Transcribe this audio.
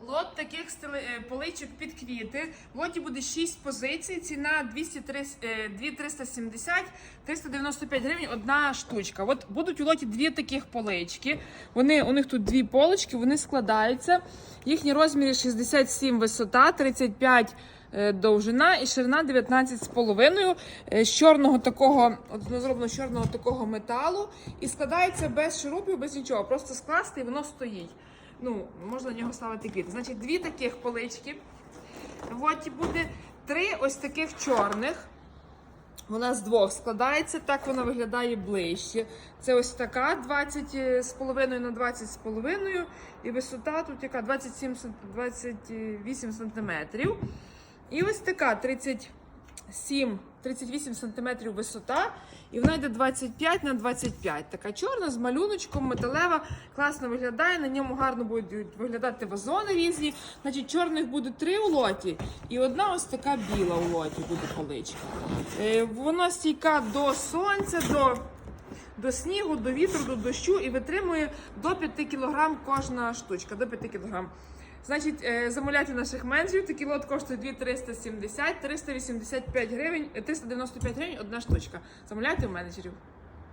Лот таких е, поличок під квіти. В лоті буде 6 позицій. Ціна 203, е, 2370, 395 гривень одна штучка. От будуть у лоті дві таких полички. Вони, у них тут дві полички, вони складаються. Їхні розміри 67 висота, 35 е, довжина і ширина 19 з половиною. Е, З чорного такого, от зроблено з чорного такого металу і складається без шурупів, без нічого. Просто скласти і воно стоїть. Ну, можна на нього ставити квіти. Значить, дві таких полички. От буде три ось таких чорних. Вона з двох складається, так вона виглядає ближче. Це ось така 20 з половиною на 20 з половиною. І висота тут яка 27 см, 28 сантиметрів. І ось така 37, 38 сантиметрів висота. І вона йде 25 на 25. Така чорна з малюночком, металева, класно виглядає. На ньому гарно будуть виглядати вазони різні. Значить, чорних буде три у лоті, і одна ось така біла у лоті буде поличка. Е, Вона стійка до сонця, до, до снігу, до вітру, до дощу і витримує до 5 кг кожна штучка. До 5 кг. Значить, е, замовляйте наших менеджерів. Такий лот коштує 2370, 385 гривень, е, 395 гривень одна штучка. Замовляйте у менеджерів.